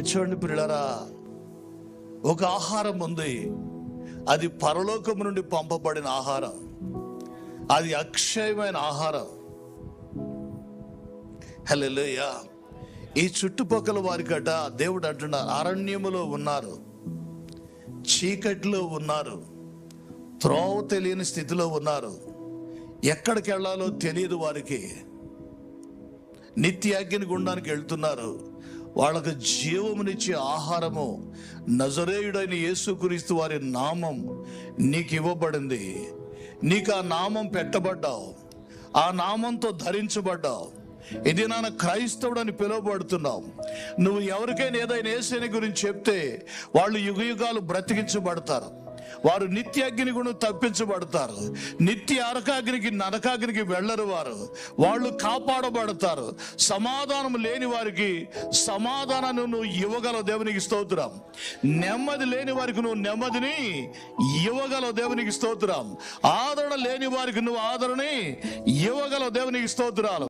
చూడండి పిల్లరా ఒక ఆహారం ఉంది. అది పరలోకం నుండి పంపబడిన ఆహారం. అది అక్షయమైన ఆహారం. హలో ఈ చుట్టుపక్కల వారికట దేవుడు అంటున్నారు అరణ్యములో ఉన్నారు. చీకటిలో ఉన్నారు. త్రోవ తెలియని స్థితిలో ఉన్నారు. ఎక్కడికి వెళ్ళాలో తెలియదు వారికి. నిత్య అగ్ని గుండానికి వెళ్తున్నారు. వాళ్ళకు జీవమునిచ్చే ఆహారము నజరేయుడైన యేసుక్రీస్తు వారి నామం నీకు ఇవ్వబడింది. నీకు ఆ నామం పెట్టబడ్డావు. ఆ నామంతో ధరించబడ్డావు. ఇది నాన్న క్రైస్తవుడు అని పిలువబడుతున్నావు. నువ్వు ఎవరికైనా ఏదైనా ఏసైని గురించి చెప్తే వాళ్ళు యుగ యుగాలు బ్రతికించబడతారు. వారు నిత్య అగ్ని కూడా తప్పించబడతారు. నిత్య అరకాగ్నికి నరకాగ్నికి వెళ్ళరు వారు. వాళ్ళు కాపాడబడతారు. సమాధానం లేని వారికి సమాధానాన్ని నువ్వు ఇవ్వగల దేవునికి స్తోత్రం. నెమ్మది లేని వారికి నువ్వు నెమ్మదిని ఇవ్వగల దేవునికి స్తోత్రం. ఆదరణ లేని వారికి నువ్వు ఆదరణని ఇవ్వగల దేవునికి స్తోత్రాలు.